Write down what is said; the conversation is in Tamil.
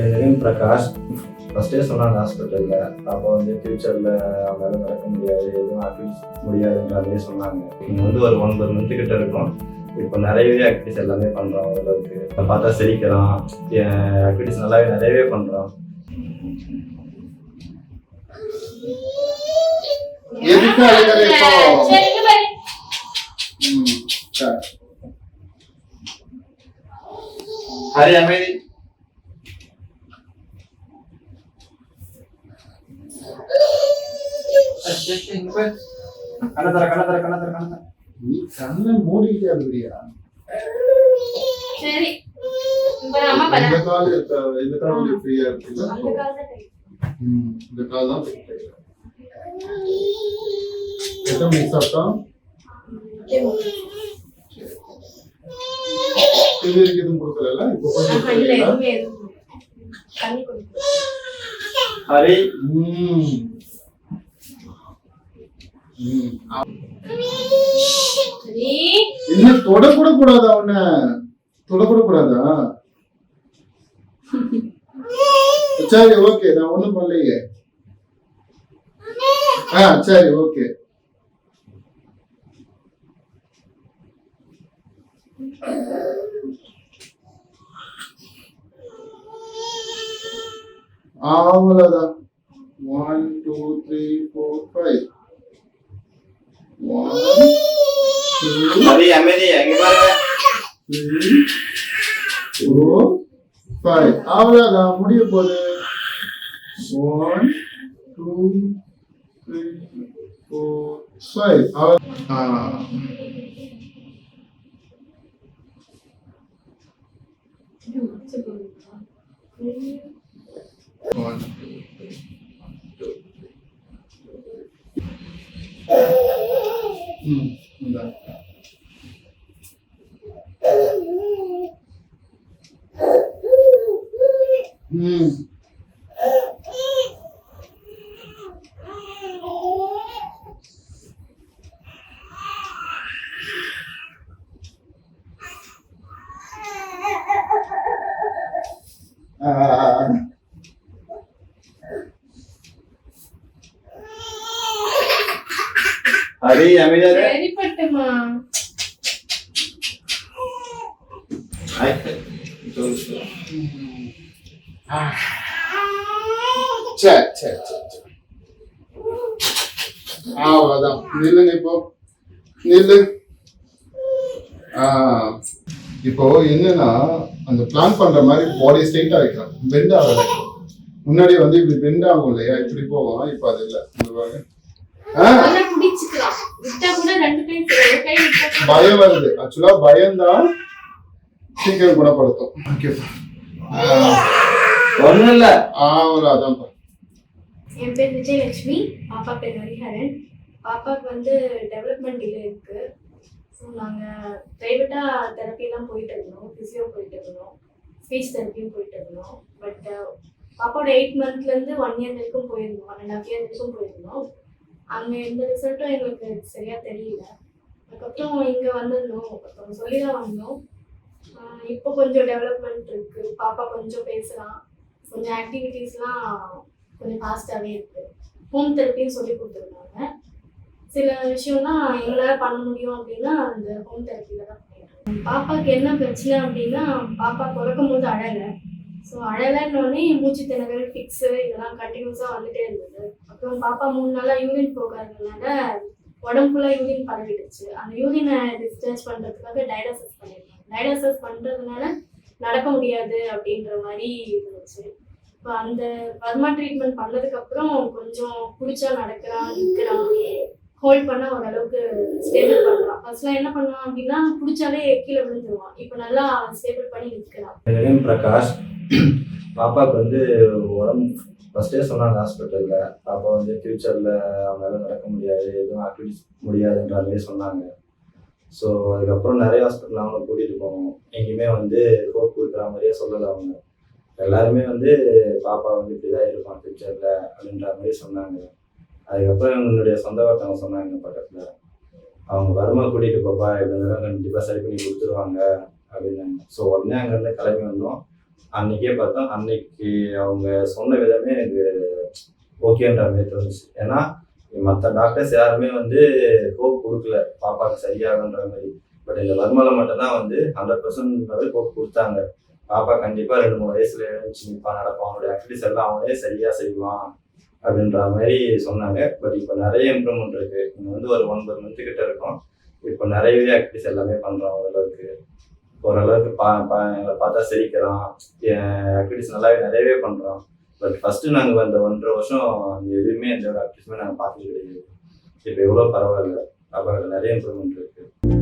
என் நேம் பிரகாஷ் ஃபஸ்ட்டே சொன்னாங்க ஹாஸ்பிட்டலில் அப்போ வந்து ஃப்யூச்சரில் அவங்களால நடக்க முடியாது எதுவும் ஆக்டிவிட்டிஸ் முடியாதுன்ற மாதிரி சொன்னாங்க. இங்கே வந்து ஒரு ஒன்பது மந்த்து கிட்ட இருக்கும் இப்போ நிறையவே ஆக்டிவிட்டிஸ் எல்லாமே பண்ணுறோம் ஓரளவுக்கு இப்ப பார்த்தா சிரிக்கிறான். ஆக்டிவிட்டிஸ் நல்லாவே நிறையவே பண்ணுறோம் எதுக்கு இப்போ. ஹரி அமைதி. கண்ணத்தர கண்ணத்தர கண்ணத்தர கண்ணத்தர. நீ கண்ணை மூடிக்கிட்டே இருக்கிறியா? சரி. இந்த கால் இருக்க? இந்த கால் கொஞ்சம் ஃப்ரீயா இருக்குல்ல? அந்த கால் தான் கை. ம், இந்த கால் தான் free. எத்தனை மணிக்கு சாப்பிட்டோம்? இது வரைக்கும் எதுவும் கொடுக்கல இப்போ கொஞ்சம் ஆஹா, இல்ல கொடுக்கலையா? எதுவுமே எதுவும் தண்ணி குடிக்கணும் ஹரி இன்னும் தொடக்கூட கூடாதா உன்ன தொடக்கூட கூடாதா சரி ஓகே நான் ஒண்ணும் பண்ணலையே ஆ சரி okay அவ்வளவுதான் one two three four five one two Hari அமைதி எங்க பாருங்க three, four, five. அவ்வளவுதான் முடிய போகுது one two three four five one ம் இந்தா. ம் ஹாய். சொல்லு, சொல்லு. சரி சரி சரி சரி அவ்வளோதான் நில்லுங்க இப்போ. நில்லு. இப்போ என்னன்னா அந்த பிளான் பண்ற மாதிரி பாடி ஸ்ட்ரைட்டா வைக்கிறோம் பெண்ட் ஆகல முன்னாடி வந்து இப்படி பெண்ட் ஆகும் இல்லையா? இப்படி போகும். இப்போ அது இல்லை. பயம் வருது. ஆக்சுவலா பயம்தான் சீக்கிரம் குணப்படுத்தும். ஓகே ஒண்ணும் இல்ல அவ்வளோதான் என் பேர் விஜயலட்சுமி. பாப்பா பேர் ஹரிஹரன். பாப்பாக்கு வந்து டெவலப்மெண்ட் டிலே இருக்கு. ஸோ நாங்கள் ப்ரைவேட்டாக தெரப்பிலாம் போயிட்டு இருந்தோம். ஃபிசியோ போயிட்டு இருந்தோம். ஸ்பீச் தெரப்பியும் போயிட்டு இருந்தோம். பட் பாப்பாவோட எயிட் மந்த்லேருந்து ஒன் இயர் வரைக்கும் போயிருந்தோம். ஒன் அண்ட் ஹாஃப் இயர் வரைக்கும் போயிருந்தோம். அங்கே எந்த ரிசல்ட்டும் எங்களுக்கு சரியாக தெரியல. அதுக்கப்புறம் இங்கே வந்திருந்தோம். ஒருத்தவங்க சொல்லி தான் வந்தோம் இப்போ கொஞ்சம் டெவலப்மெண்ட் இருக்குது பாப்பா கொஞ்சம் பேசுகிறான் கொஞ்சம் ஆக்டிவிட்டீஸ்லாம் கொஞ்சம் ஃபாஸ்ட்டாகவே இருக்குது ஹோம் தெரப்பியும் சொல்லி கொடுத்துருந்தாங்க. சில விஷயம்லாம் எங்களால் பண்ண முடியும் அப்படின்னா அந்த ஹோம் தெரப்பியில் தான் பண்ணிடுறோம் பாப்பாவுக்கு என்ன பிரச்சனை அப்படின்னா பாப்பா பிறக்கும் போது அழலை. ஸோ அழலைன்னொடனே மூச்சு திணறல் ஃபிக்ஸு இதெல்லாம் கண்டினியூஸாக வந்துட்டே இருந்தது. அப்புறம் பாப்பா மூணு நாளாக யூரின் போகாததுனால உடம்புல யூரின் பரவிடுச்சு. அந்த யூரினை டிஸ்சார்ஜ் பண்ணுறதுக்காக டைலாசஸ் பண்ணிருக்காங்க டைலாசஸ் பண்ணுறதுனால நடக்க முடியாது அப்படின்ற மாதிரி இருந்துச்சு. இப்போ அந்த பர்மா ட்ரீட்மெண்ட் பண்ணதுக்கு அப்புறம் கொஞ்சம் பிடிச்சா நடக்கிறான் நிற்கிறான் ஹோல்ட் பண்ண ஓரளவுக்கு ஸ்டேபிள் பண்றான் ஃபர்ஸ்ட்லாம் என்ன பண்ணுவான் அப்படின்னா பிடிச்சாலே கீழே விழுந்துருவான் இப்போ நல்லா ஸ்டேபிள் பண்ணி நிற்கிறான் பிரகாஷ் பாப்பாவுக்கு வந்து உடம்பு ஃபஸ்ட்டே சொன்னாங்க ஹாஸ்பிட்டலில் பாப்பா வந்து ஃப்யூச்சரில் அவங்களால நடக்க முடியாது எதுவும் ஆக்டிவிட்டிஸ் முடியாதுன்ற மாதிரி சொன்னாங்க. ஸோ அதுக்கப்புறம் நிறைய ஹாஸ்பிட்டல் அவங்க கூட்டிகிட்டு போனோம். எங்கேயுமே வந்து ஹோப் கொடுக்குற மாதிரியே சொல்லலை அவங்க. எல்லாருமே வந்து பாப்பா வந்து இப்படி தான் இருப்பான் ஃப்யூச்சரில் அப்படின்ற மாதிரி சொன்னாங்க. அதுக்கப்புறம் என்னுடைய சொந்த ஒருத்தவங்க சொன்னாங்க பக்கத்தில். அவங்க வருமா கூட்டிகிட்டு போப்பா இப்படி இருந்தாலும் கண்டிப்பாக சரி பண்ணி கொடுத்துருவாங்க அப்படின்னாங்க. ஸோ உடனே அங்கேருந்து கிளம்பி வந்தோம். அன்னைக்கே பார்த்தோம் அன்னைக்கு அவங்க சொன்ன விதமே எனக்கு ஓகேன்ற மாதிரி தோணுச்சு. ஏன்னா மற்ற டாக்டர்ஸ் யாருமே வந்து ஹோப் கொடுக்கல பாப்பாவுக்கு சரியாகுன்ற மாதிரி. பட் இந்த வர்மலை மட்டும்தான் வந்து ஹண்ட்ரட் பர்சன்ட் ஹோப் கொடுத்தாங்க. பாப்பா கண்டிப்பாக ரெண்டு மூணு வயசுல எழுந்துச்சு நிற்பான் நடப்பான். அவனுடைய ஆக்டிவிட்டிஸ் எல்லாம் அவனே சரியாக செய்வான் அப்படின்ற மாதிரி சொன்னாங்க. பட் இப்போ நிறைய இம்ப்ரூவ்மெண்ட் இருக்கு. இங்கே வந்து ஒரு ஒன்பது மந்த்து கிட்ட இருக்கும். இப்போ நிறையவே ஆக்டிவிட்டிஸ் எல்லாமே பண்ணுறோம் ஓரளவுக்கு. ஓரளவுக்கு பா பா எங்களை பார்த்தா சிரிக்கிறான். ஆக்டிவிட்டிஸ் நல்லாவே நிறையவே பண்ணுறோம் பட் ஃபஸ்ட்டு நாங்கள் அந்த ஒன்றரை வருஷம் எதுவுமே எந்த ஒரு ஆக்டிவிட்டிஸுமே நாங்கள் பார்த்துட்டு கிடையாது. இப்போ எவ்வளோ பரவாயில்ல. அப்போ நிறைய இம்ப்ரூவ்மெண்ட் இருக்குது